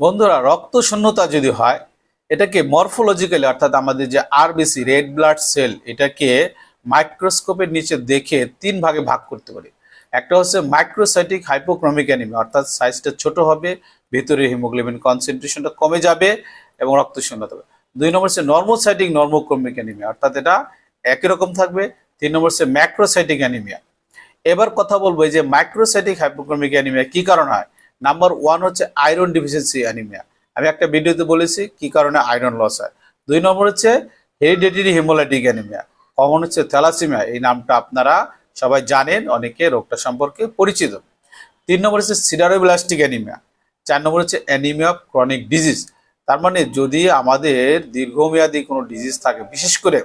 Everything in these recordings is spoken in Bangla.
বন্ধুরা রক্ত শূন্যতা যদি হয়, এটাকে মরফোলজিক্যালি অর্থাৎ আমাদের যে আরবিসি রেড ব্লাড সেল এটাকে মাইক্রোস্কোপের নিচে দেখে তিন ভাগে ভাগ করতে পারি। একটা হচ্ছে মাইক্রোসাইটিক হাইপোক্রমিক অ্যানিমিয়া অর্থাৎ সাইজটা ছোট হবে, ভিতরে হিমোগ্লোবিন কনসেন্ট্রেশনটা কমে যাবে এবং রক্ত শূন্যতা হবে। দুই নম্বর হচ্ছে নর্মোসাইটিক নর্মোক্রমিক অ্যানিমিয়া অর্থাৎ এটা একই রকম থাকবে। তিন নম্বর হচ্ছে ম্যাক্রোসাইটিক অ্যানিমিয়া এবার কথা বলব যে মাইক্রোসাইটিক হাইপোক্রমিক অ্যানিমিয়া কি কারণ হয়? নাম্বার ওয়ান হচ্ছে আয়রন ডিফিসিয়েন্সি অ্যানিমিয়া আমি একটা ভিডিওতে বলেছি কি কারণে আয়রন লস হয়। দুই নম্বর হচ্ছে হেরিডেটারি হেমোলাইটিক অ্যানিমিয়া কমন হচ্ছে থ্যালাসিমিয়া এই নামটা আপনারা সবাই জানেন, অনেকে রোগটা সম্পর্কে পরিচিত। তিন নম্বর হচ্ছে সিডারোব্লাস্টিক অ্যানিমিয়া চার নম্বর হচ্ছে অ্যানিমিয়া ক্রনিক ডিজিজ তার মানে যদি আমাদের দীর্ঘমেয়াদী কোনো ডিজিজ থাকে, বিশেষ করে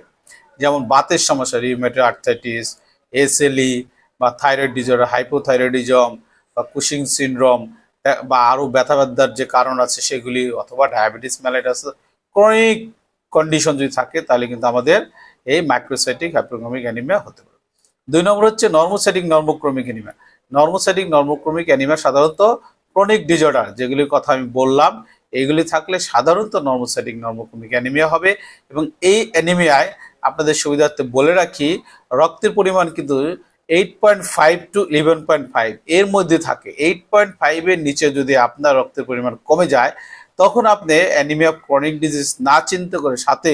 যেমন বাতের সমস্যা রিউমেটর আর্থাইটিস এসএলই বা থাইরয়েড ডিজর্ডার হাইপোথাইরয়েডিজম বা কুশিং সিনড্রোম বা আরও ব্যথা ব্যথার যে কারণ আছে সেগুলি অথবা ডায়াবেটিস ম্যালাইটাস ক্রনিক কন্ডিশন যদি থাকে, তাহলে কিন্তু আমাদের এই মাইক্রোসাইটিক হাইপোক্রমিক অ্যানিমিয়া হতে পারে। দুই নম্বর হচ্ছে normocytic normochromic anaemia normocytic normochromic anaemia সাধারণত ক্রনিক ডিজর্ডার যেগুলির কথা আমি বললাম এইগুলি থাকলে সাধারণত নর্মোসাইটিক নর্মোক্রমিক অ্যানিমিয়া হবে এবং এই অ্যানিমিয়ায় আপনাদের সুবিধার্থে বলে রাখি, রক্তের পরিমাণ কিন্তু eight point five to eleven point five এর মধ্যে থাকে। এইট পয়েন্ট ফাইভের নিচে যদি আপনার রক্তের পরিমাণ কমে যায়, তখন আপনি অ্যানিমিয়া ক্রনিক ডিজিজ না চিন্তা করে সাথে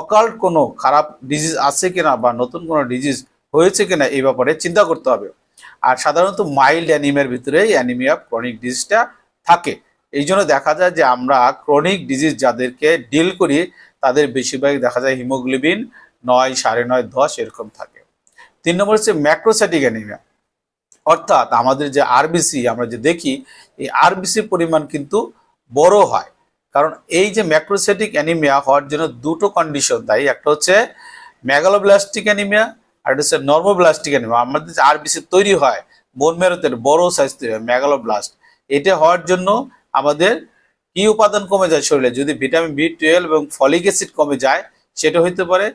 অকাল্ট কোনো খারাপ ডিজিজ আছে কিনা বা নতুন কোনো ডিজিজ হয়েছে কিনা এই ব্যাপারে চিন্তা করতে হবে। আর সাধারণত মাইল্ড অ্যানিমিয়ার ভিতরে অ্যানিমিয়া ক্রনিক ডিজিজটা থাকে। এই জন্য দেখা যায় যে আমরা ক্রনিক ডিজিজ যাদেরকে ডিল করি, তাদের বেশিরভাগ দেখা যায় হিমোগ্লোবিন নয় সাড়ে নয় দশ এরকম থাকে। তিন নম্বর হচ্ছে ম্যাক্রোসাইটিক অ্যানিমিয়া অর্থাৎ আমাদের যে আরবিসি আমরা যে দেখি, এই আরবিসির পরিমাণ কিন্তু বড় হয়। কারণ এই যে ম্যাক্রোসাইটিক অ্যানিমিয়া হওয়ার জন্য দুটো কন্ডিশন দায়ী একটা হচ্ছে ম্যাগালোব্লাস্টিক অ্যানিমিয়া আর হচ্ছে নর্মোব্লাস্টিক অ্যানিমিয়া আমাদের যে আরবিসি তৈরি হয় বোন মেরোতের বড় সাইজ তৈরি হয় ম্যাগালোব্লাস্ট এটা হওয়ার জন্য আমাদের কি উপাদান কমে যায় শরীরে? যদি ভিটামিন বি টুয়েলভ এবং ফলিক অ্যাসিড কমে যায়, সেটা হইতে পারে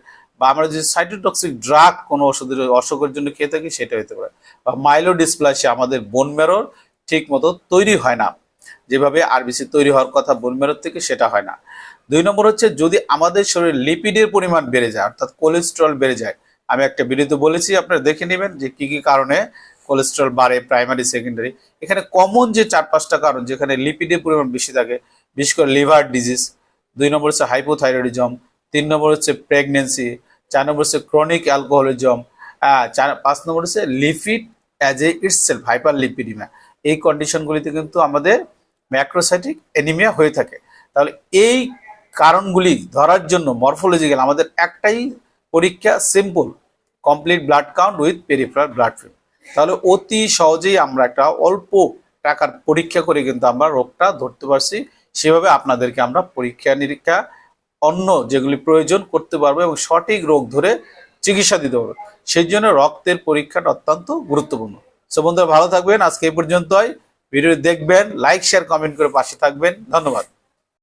বা আমরা যদি সাইটোটক্সিক ড্রাগ কোনো ওষুধের অসুখের জন্য খেয়ে থাকি, সেটা হতে পারে। বা মাইলো ডিসপ্লাসিয়া আমাদের বোন মেরোর ঠিক মতো তৈরি হয় না। যেভাবে আরবিসি তৈরি হওয়ার কথা বোন মেরোর থেকে সেটা হয় না। দুই নম্বর হচ্ছে, যদি আমাদের শরীরে লিপিডের পরিমাণ বেড়ে যায়, অর্থাৎ কোলেস্ট্রল বেড়ে যায়, আমি একটা ভিডিওতে বলেছি, আপনারা দেখে নেবেন যে কি কি কারণে কোলেস্ট্রল বাড়ে প্রাইমারি সেকেন্ডারি এখানে কমন যে চার পাঁচটা কারণ, যেখানে লিপিডের পরিমাণ বেশি থাকে, বিশেষ করে লিভার ডিজিজ দুই নম্বর হচ্ছে হাইপোথাইরয়েডিজম তিন নম্বর হচ্ছে প্রেগনেন্সি চার নম্বর হচ্ছে ক্রনিক অ্যালকোহলিজম চার, পাঁচ নম্বর হচ্ছে lipid as a itself hyperlipidaemia এই কন্ডিশনগুলিতে কিন্তু আমাদের ম্যাক্রোসাইটিক অ্যানিমিয়া হয়ে থাকে। তাহলে এই কারণগুলি ধরার জন্য মরফোলজিক্যাল আমাদের একটাই পরীক্ষা simple complete blood count with peripheral blood film তাহলে অতি সহজেই আমরা একটা অল্প টাকার পরীক্ষা করে কিন্তু আমরা রোগটা ধরতে পারছি। সেভাবে আপনাদেরকে আমরা পরীক্ষা নিরীক্ষা অন্য যেগুলি প্রয়োজন করতে পারবে এবং সঠিক রোগ ধরে চিকিৎসা দিতে পারবে। সেই জন্য রক্তের পরীক্ষাটা অত্যন্ত গুরুত্বপূর্ণ। সো বন্ধুরা, ভালো থাকবেন। আজকে এই পর্যন্তই। ভিডিও দেখবেন লাইক শেয়ার কমেন্ট করে পাশে থাকবেন। ধন্যবাদ।